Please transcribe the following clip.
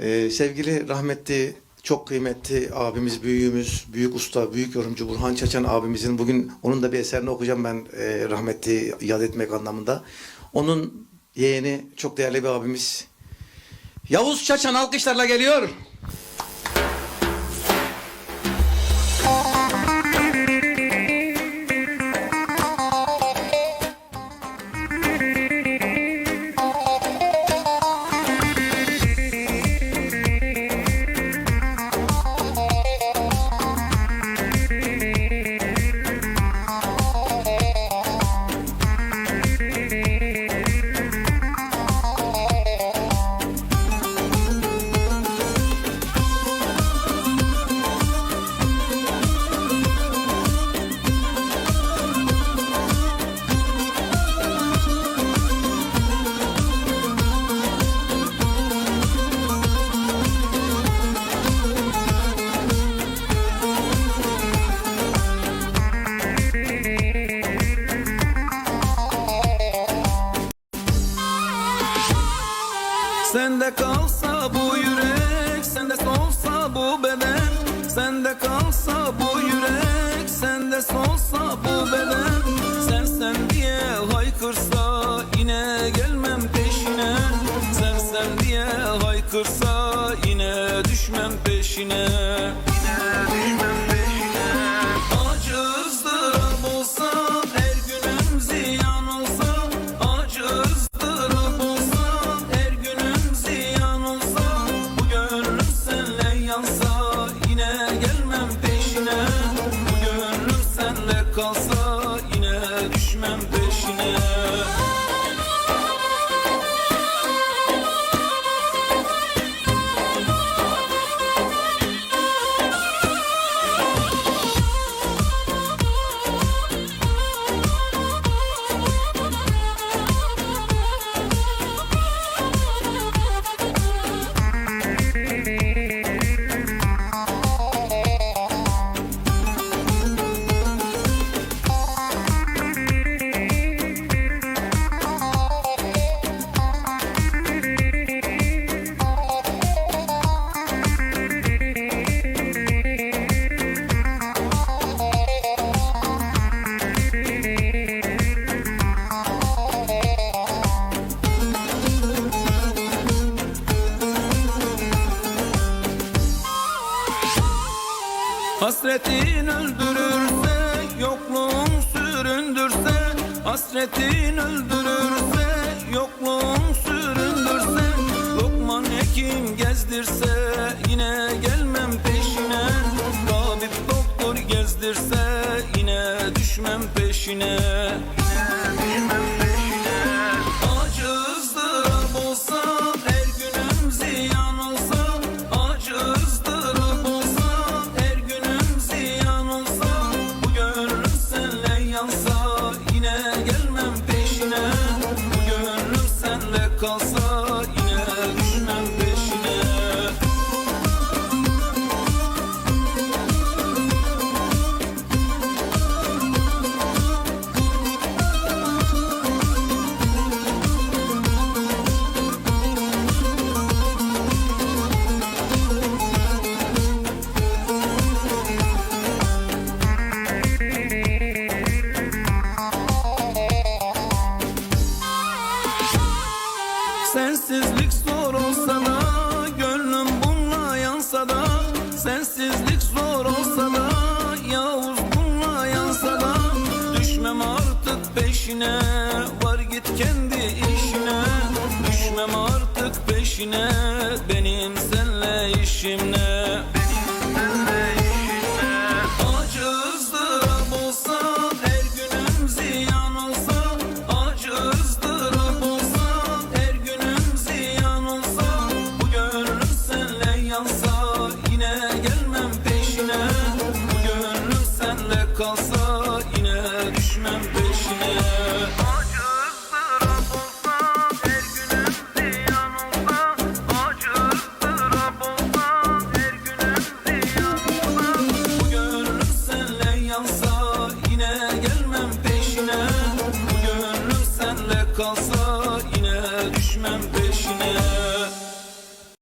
Ee, sevgili rahmetli çok kıymetli abimiz, büyüğümüz, büyük usta, büyük yorumcu Burhan Çaçan abimizin bugün onun da bir eserini okuyacağım ben e, rahmetli yad etmek anlamında. Onun yeğeni çok değerli bir abimiz Yavuz Çaçan alkışlarla geliyor. Kalsa bu yürek, sende solsa bu beden. Sende kalsa bu yürek, sende solsa bu beden. Sen sen diye haykırsa yine gelmem peşine. Sen sen diye haykırsa yine düşmem peşine yine düşmem peşine Hasretin öldürürse, yokluğun süründürse Hasretin öldürürse, yokluğun süründürse Lokman hekim gezdirse, yine gelmem peşine. Tabip doktor gezdirse, yine düşmem peşine. Yine düşmem peşine kalsa, peşine Var git kendi işine. Düşmem artık peşine Benim senle işim ne?